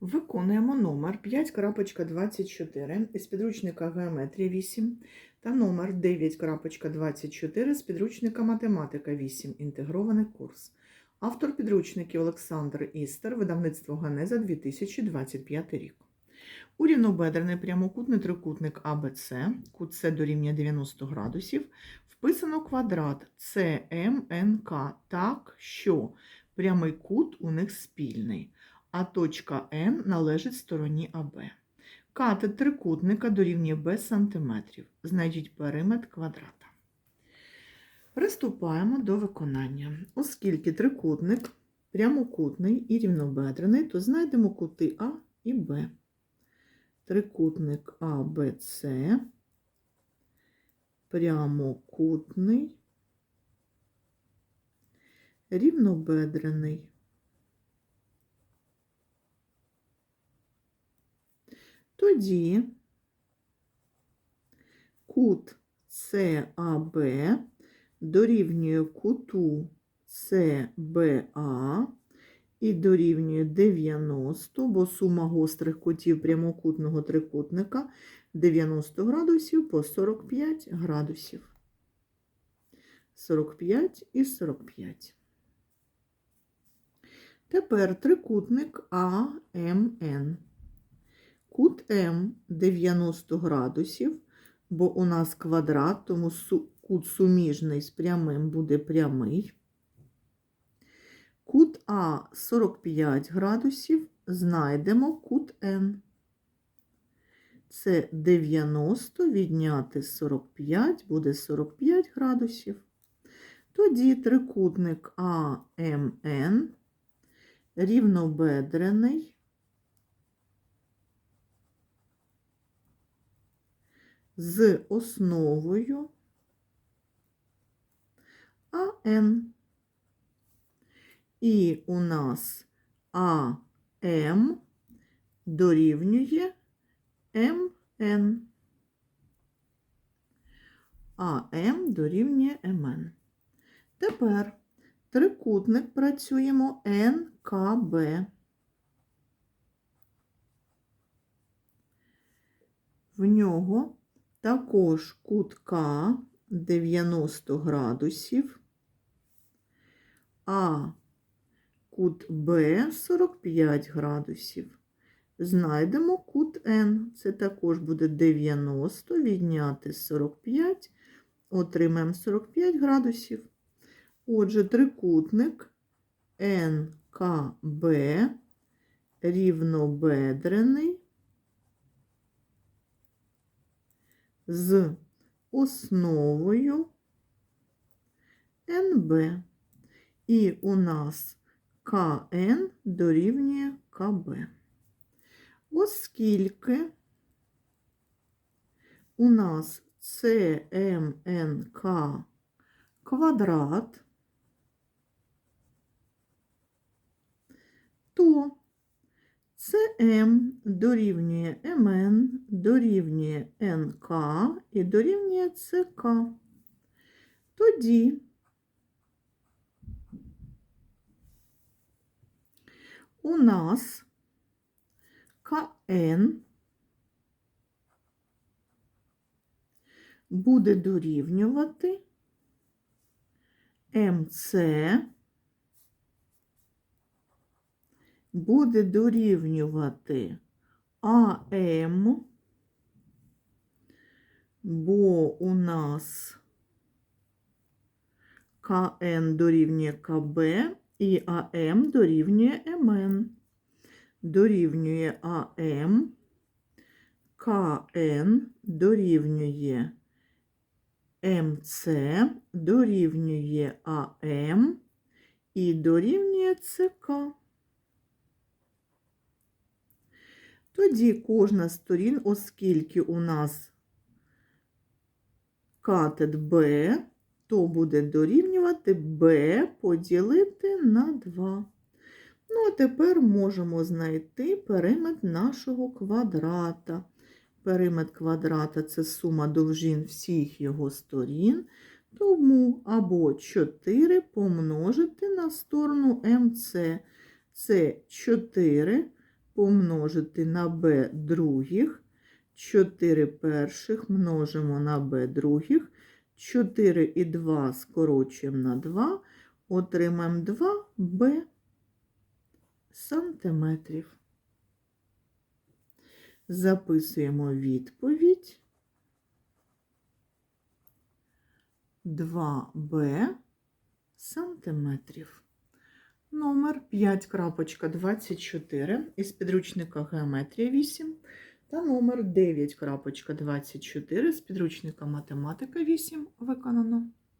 Виконуємо номер 5.24 із підручника Геометрія 8 та номер 9.24 з підручника Математика 8. Інтегрований курс. Автор підручників Олександр Істер, видавництво Ганеза 2025 рік. У прямокутний трикутник АБЦ, кут С дорівнює 90 градусів, вписано квадрат ЦМНК так, що прямий кут у них спільний а точка Н належить стороні АБ. Катет трикутника дорівнює b сантиметрів. Знайдіть периметр квадрата. Приступаємо до виконання. Оскільки трикутник прямокутний і рівнобедрений, то знайдемо кути А і Б. Трикутник АБЦ, прямокутний, рівнобедрений. Тоді кут САБ дорівнює куту СБА і дорівнює 90, бо сума гострих кутів прямокутного трикутника 90 градусів по 45 градусів. 45 і 45. Тепер трикутник АМН. Кут М 90 градусів, бо у нас квадрат, тому кут суміжний з прямим буде прямий. Кут А 45 градусів, знайдемо кут Н. Це 90 відняти 45 буде 45 градусів. Тоді трикутник АМН рівнобедрений. З основою АН. І у нас АМ дорівнює МН. АМ дорівнює МН. Тепер трикутник працюємо НКБ. В нього також кут К 90 градусів, а кут Б 45 градусів. Знайдемо кут Н. Це також буде 90 відняти 45, отримаємо 45 градусів. Отже, трикутник НКБ рівнобедрений з основою НБ. І у нас КН дорівнює КБ. Оскільки у нас ЦМНК квадрат, то СМ дорівнює МН, дорівнює НК і дорівнює ЦК. Тоді у нас КН буде дорівнювати МЦ буде дорівнювати АМ, бо у нас КН дорівнює КБ і АМ дорівнює МН. Дорівнює АМ, КН дорівнює МЦ, дорівнює АМ і дорівнює ЦК. Тоді кожна з сторін, оскільки у нас катет Б, то буде дорівнювати Б поділити на 2. Ну, а тепер можемо знайти периметр нашого квадрата. Периметр квадрата це сума довжин всіх його сторін, тому або 4 помножити на сторону МЦ. Це 4 помножити на b других. 4 перших множимо на b других. 4 і 2 скорочуємо на 2. Отримаємо 2b сантиметрів. Записуємо відповідь. 2b сантиметрів. Номер 5.24 із підручника Геометрія 8 та номер 9.24 з підручника Математика 8 виконано.